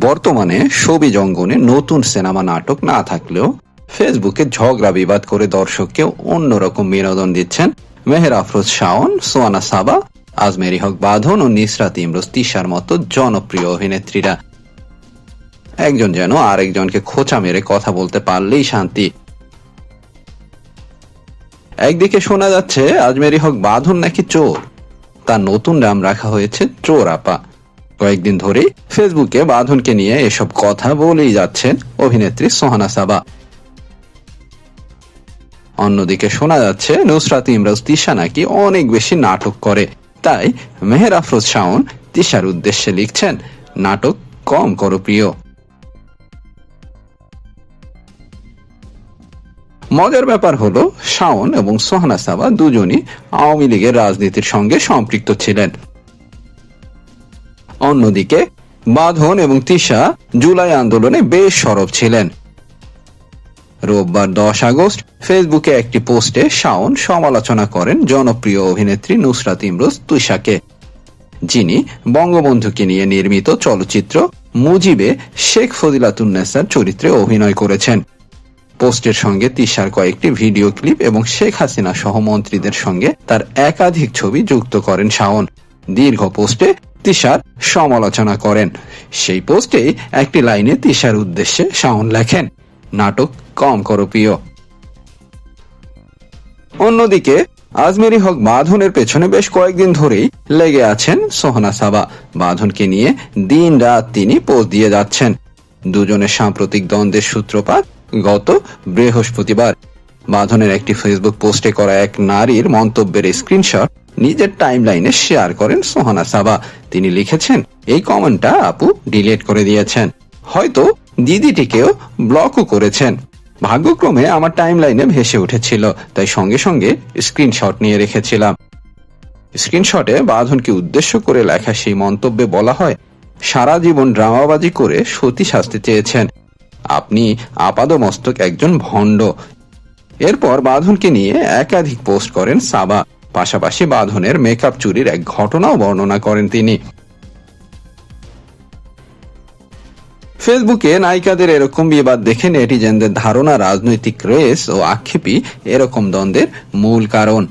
বর্তমানে সবিজ জঙ্গনে নতুন সিনেমা নাটক না থাকলেও ফেসবুকে ঝগড়া বিবাদ করে দর্শককে অন্যরকম বিনোদন দিচ্ছেন মেহের আফরোজ শাওন, সোয়ানা সাবা, আজমেরি হক বাঁধন ও নিসরাত ইমরোজ তিশার মতো জনপ্রিয় অভিনেত্রীরা। একজন যেন আরেকজনকে খোঁচা মেরে কথা বলতে পারলেই শান্তি। একদিকে শোনা যাচ্ছে, আজমেরি হক বাঁধন নাকি চোর? তার নতুন নাম রাখা হয়েছে চোর আপা কয়েকদিন ধরেই ফেসবুকে বাঁধনকে নিয়ে এসব কথা বলেই যাচ্ছেন অভিনেত্রী সোহানা সাবা। অন্যদিকে শোনা যাচ্ছে, নুসরাত ইমরাজ তিশা নাকি অনেক বেশি নাটক করে। তাই মেহের আফরোজ শাওন তিশার উদ্দেশ্যে লিখছেন, নাটক কম করো প্রিয় মজার ব্যাপার হলো, শাওন এবং সোহানা সাবা দুজনই আওয়ামী লীগের রাজনীতির সঙ্গে সম্পৃক্ত ছিলেন। অন্যদিকে, বাঁধন এবং তিশা জুলাই আন্দোলনে বেশ সরব ছিলেন। রোববার দশ আগস্ট ফেসবুকে একটি পোস্টে শাওন সমালোচনা করেন জনপ্রিয় অভিনেত্রী নুসরাত ইমরোজ তুষাকে যিনি বঙ্গবন্ধুকে নিয়ে নির্মিত চলচ্চিত্র মুজিবে শেখ ফজিলাতুন্নেসার চরিত্রে অভিনয় করেছেন। পোস্টের সঙ্গে তিশার কয়েকটি ভিডিও ক্লিপ এবং শেখ হাসিনা সহ মন্ত্রীদের সঙ্গে তার একাধিক ছবি যুক্ত করেন শাওন। দীর্ঘ পোস্টে তিশার সমালোচনা করেন। সেই পোস্টেই একটি লাইনে তিশার উদ্দেশ্যে শাওন লেখেন, নাটক কম করো অন্যদিকে, আজমেরি হক বাঁধনের পেছনে বেশ কয়েকদিন ধরেই লেগে আছেন সোহনা সাবা। বাঁধনকে নিয়ে দিন রাত তিনি পোস্ট দিয়ে যাচ্ছেন। দুজনের সাম্প্রতিক দ্বন্দ্বের সূত্রপাত গত বৃহস্পতিবার। বাঁধনের একটি ফেসবুক পোস্টে করা এক নারীর মন্তব্যের স্ক্রিনশট নিজের টাইমলাইনে শেয়ার করেন সোহানা সাবা তিনি লিখেছেন, এই কমেন্টটা আপু ডিলিট করে দিয়েছেন। হয়তো দিদিটিকেও ব্লকও করেছেন। ভাগ্যক্রমে আমার টাইমলাইনে ভেসে উঠেছিল, তাই সঙ্গে সঙ্গে স্ক্রিনশট নিয়ে রেখেছিলাম। স্ক্রিনশটে বাঁধনকে উদ্দেশ্য করে লেখা সেই মন্তব্যে বলা হয়, সারা জীবন ড্রামাবাজি করে সতী শাস্তি চেয়েছেন। আপনি আপাদমস্তক একজন ভণ্ড। এরপর বাঁধনকে নিয়ে একাধিক পোস্ট করেন সাবা। পাশাপাশি বাঁধনের মেকআপ চুরির এক ঘটনাও বর্ণনা করেন তিনি। ফেসবুকে নায়িকাদের এরকম বিবাদ দেখে নেটিজেনদের ধারণা, রাজনৈতিক রেস ও আক্ষেপই এরকম দ্বন্দ্বের মূল কারণ।